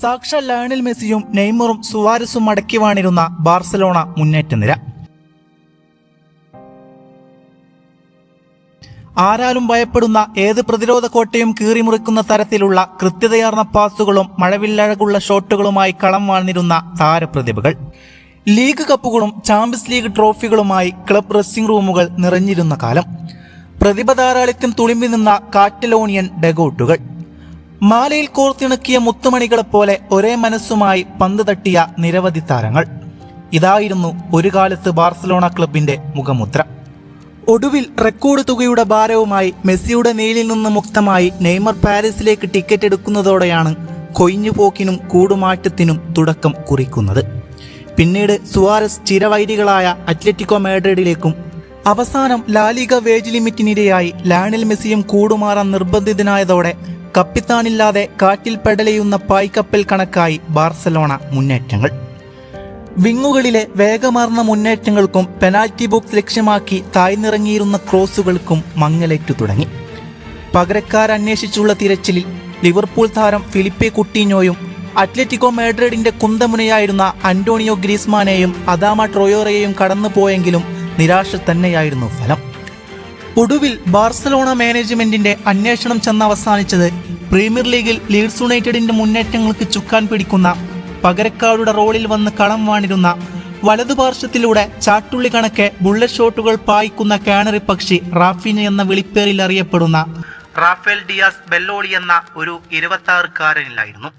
സാക്ഷാൽ ലയണൽ മെസ്സിയും നെയ്മറും സുവാരസും അടക്കി വാണിരുന്ന ബാർസലോണ മുന്നേറ്റ നിര. ആരാലും ഭയപ്പെടുന്ന ഏത് പ്രതിരോധ കോട്ടയും കീറിമുറിക്കുന്ന തരത്തിലുള്ള കൃത്യതയാർന്ന പാസുകളും മഴവില്ലഴകുള്ള ഷോട്ടുകളുമായി കളം വാണിരുന്ന താരപ്രതിഭകൾ. ലീഗ് കപ്പുകളും ചാമ്പ്യൻസ് ലീഗ് ട്രോഫികളുമായി ക്ലബ് ഡ്രസ്സിംഗ് റൂമുകൾ നിറഞ്ഞിരുന്ന കാലം. പ്രതിഭ ധാരാളിത്യം തുളുമ്പി നിന്ന കാറ്റലോണിയൻ ഡെഗൌട്ടുകൾ. മാലയിൽ കോർത്തിണക്കിയ മുത്തുമണികളെപ്പോലെ ഒരേ മനസ്സുമായി പന്ത് തട്ടിയ നിരവധി താരങ്ങൾ. ഇതായിരുന്നു ഒരു കാലത്ത് ബാർസലോണ ക്ലബിന്റെ മുഖമുദ്ര. ഒടുവിൽ റെക്കോർഡ് തുകയുടെ ഭാരവുമായി മെസ്സിയുടെ നീലിൽ നിന്ന് മുക്തമായി നെയ്മർ പാരീസിലേക്ക് ടിക്കറ്റ് എടുക്കുന്നതോടെയാണ് കൊയിഞ്ഞുപോക്കിനും കൂടുമാറ്റത്തിനും തുടക്കം കുറിക്കുന്നത്. പിന്നീട് സുവാരസ് ചിരവൈരികളായ അത്ലറ്റിക്കോ മാഡ്രിഡിലേക്കും അവസാനം ലാലിക വേജ് ലിമിറ്റിനിരയായി ലാണിൽ മെസ്സിയും കൂടുമാറാൻ നിർബന്ധിതനായതോടെ കപ്പിത്താനില്ലാതെ കാറ്റിൽ പെടലയുന്ന പായ്ക്കപ്പൽ കണക്കായി ബാർസലോണ മുന്നേറ്റങ്ങൾ. വിങ്ങുകളിലെ വേഗമാർന്ന മുന്നേറ്റങ്ങൾക്കും പെനാൽറ്റി ബോക്സ് ലക്ഷ്യമാക്കി തായ്ന്നിറങ്ങിയിരുന്ന ക്രോസുകൾക്കും മങ്ങലേറ്റു തുടങ്ങി. പകരക്കാരന്വേഷിച്ചുള്ള തിരച്ചിലിൽ ലിവർപൂൾ താരം ഫിലിപ്പെ കുട്ടീനോയും അത്ലറ്റിക്കോ മാഡ്രിഡിന്റെ കുന്തമുനയായിരുന്ന അന്റോണിയോ ഗ്രീസ്മാനെയും അദാമ ട്രോയോറയെയും കടന്നുപോയെങ്കിലും നിരാശ തന്നെയായിരുന്നു ഫലം. ഒടുവിൽ ബാർസലോണ മാനേജ്മെന്റിന്റെ അന്വേഷണം ചെന്ന് അവസാനിച്ചത് പ്രീമിയർ ലീഗിൽ ലീഡ്സ് യുണൈറ്റഡിന്റെ മുന്നേറ്റങ്ങൾക്ക് ചുക്കാൻ പിടിക്കുന്ന പകരക്കാരുടെ റോളിൽ വന്ന് കളം വാണിരുന്ന വലതുപാർശ്വത്തിലൂടെ ചാട്ടുള്ളി കണക്കെ ബുള്ളറ്റ് ഷോട്ടുകൾ പായിക്കുന്ന കാനറി പക്ഷി റാഫിന് എന്ന വിളിപ്പേരിൽ അറിയപ്പെടുന്ന റാഫേൽ ഡിയാസ് ബെല്ലോളി എന്ന ഒരു ഇരുപത്തി ആറുകാരനിലായിരുന്നു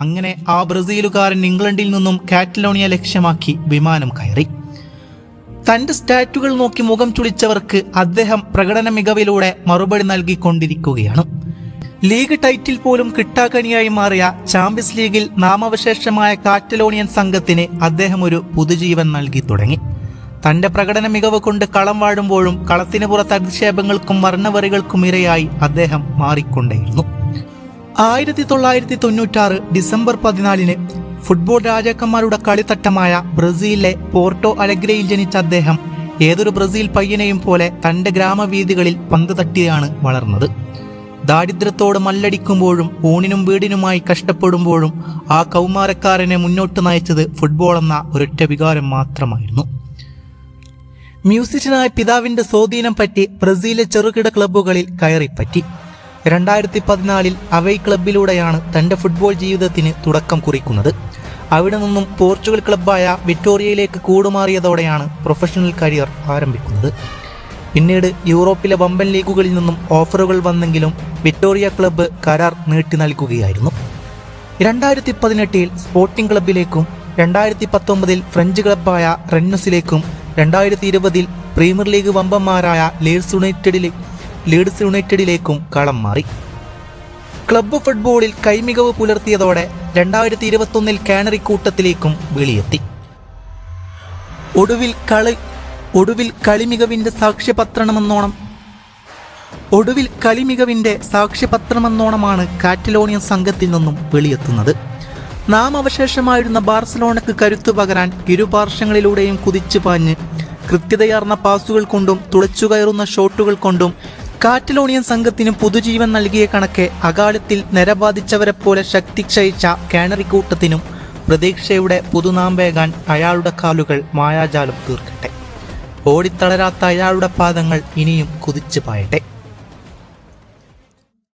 അങ്ങനെ ആ ബ്രസീലുകാരൻ ഇംഗ്ലണ്ടിൽ നിന്നും കാറ്റലോണിയ ലക്ഷ്യമാക്കി വിമാനം കയറി. തന്റെ സ്റ്റാറ്റുകൾ നോക്കി മുഖം ചുളിച്ചവർക്ക് അദ്ദേഹം പ്രകടന മികവിലൂടെ മറുപടി നൽകിക്കൊണ്ടിരിക്കുകയാണ്. ലീഗ് ടൈറ്റിൽ പോലും കിട്ടാക്കണിയായി മാറിയ ചാമ്പ്യൻസ് ലീഗിൽ നാമവശേഷമായ കാറ്റലോണിയൻ സംഘത്തിന് അദ്ദേഹം ഒരു പുതുജീവൻ നൽകി തുടങ്ങി. തന്റെ പ്രകടന മികവ് കൊണ്ട് കളം വാഴുമ്പോഴും കളത്തിന് പുറത്ത് അധിക്ഷേപങ്ങൾക്കും വർണവറികൾക്കും ഇരയായി അദ്ദേഹം മാറിക്കൊണ്ടേയിരുന്നു. ആയിരത്തി തൊള്ളായിരത്തി തൊണ്ണൂറ്റാറ് ഡിസംബർ പതിനാലിന് ഫുട്ബോൾ രാജാക്കന്മാരുടെ കളിത്തട്ടമായ ബ്രസീലിലെ പോർട്ടോ അലഗ്രയിൽ ജനിച്ച അദ്ദേഹം ഏതൊരു ബ്രസീൽ പയ്യനെയും പോലെ തന്റെ ഗ്രാമവീഥികളിൽ പന്ത് തട്ടിയാണ് വളർന്നത്. ദാരിദ്ര്യത്തോട് മല്ലടിക്കുമ്പോഴും ഊണിനും വീടിനുമായി കഷ്ടപ്പെടുമ്പോഴും ആ കൗമാരക്കാരനെ മുന്നോട്ട് നയിച്ചത് ഫുട്ബോൾ എന്ന ഒരൊറ്റ വികാരം മാത്രമായിരുന്നു. മ്യൂസിഷ്യനായ പിതാവിന്റെ സ്വാധീനം പറ്റി ബ്രസീലിലെ ചെറുകിട ക്ലബ്ബുകളിൽ കയറിപ്പറ്റി. രണ്ടായിരത്തി പതിനാലിൽ അവൈ ക്ലബിലൂടെയാണ് തന്റെ ഫുട്ബോൾ ജീവിതത്തിന് തുടക്കം കുറിക്കുന്നത്. അവിടെ നിന്നും പോർച്ചുഗൽ ക്ലബ്ബായ വിക്ടോറിയയിലേക്ക് കൂടുമാറിയതോടെയാണ് പ്രൊഫഷണൽ കരിയർ ആരംഭിക്കുന്നത്. പിന്നീട് യൂറോപ്പിലെ വമ്പൻ ലീഗുകളിൽ നിന്നും ഓഫറുകൾ വന്നെങ്കിലും വിക്ടോറിയ ക്ലബ്ബ് കരാർ നീട്ടി നൽകുകയായിരുന്നു. രണ്ടായിരത്തി പതിനെട്ടിൽ സ്പോർട്ടിംഗ് ക്ലബിലേക്കും രണ്ടായിരത്തി പത്തൊമ്പതിൽ ഫ്രഞ്ച് ക്ലബ്ബായ റെന്നസിലേക്കും രണ്ടായിരത്തി ഇരുപതിൽ പ്രീമിയർ ലീഗ് വമ്പന്മാരായ ലീഡ്സ് യുണൈറ്റഡിലെ ലീഡ്സ് യുണൈറ്റഡിലേക്കും കളം മാറി. ക്ലബ്ബ് ഫുട്ബോളിൽ കൈമികവ് പുലർത്തിയതോടെ രണ്ടായിരത്തി ഇരുപത്തൊന്നിൽ കാനറി കൂട്ടത്തിലേക്കും വെളിയെത്തി. ഒടുവിൽ കളി ഒടുവിൽ കളിമികവിന്റെ സാക്ഷ്യപത്രണമെന്നോണം ഒടുവിൽ കളിമികവിന്റെ സാക്ഷ്യപത്രമെന്നോണമാണ് കാറ്റലോണിയൻ സംഘത്തിൽ നിന്നും വെളിയെത്തുന്നത്. നാം അവശേഷമായിരുന്ന ബാർസലോണക്ക് കരുത്തു പകരാൻ ഇരുപാർശ്വങ്ങളിലൂടെയും കുതിച്ചു പാഞ്ഞ് കൃത്യതയാർന്ന പാസുകൾ കൊണ്ടും തുളച്ചുകയറുന്ന ഷോട്ടുകൾ കൊണ്ടും കാറ്റലോണിയൻ സംഘത്തിന് പുതുജീവൻ നൽകിയ കണക്കെ അകാലത്തിൽ നിരബാധിച്ചവരെ പോലെ ശക്തി ക്ഷയിച്ച കാനറിക്കൂട്ടത്തിനും പ്രതീക്ഷയുടെ പുതുനാമ്പേകാൻ അയാളുടെ കാലുകൾ മായാജാലം തീർക്കട്ടെ. ഓടിത്തളരാത്ത അയാളുടെ പാദങ്ങൾ ഇനിയും കുതിച്ചു പായട്ടെ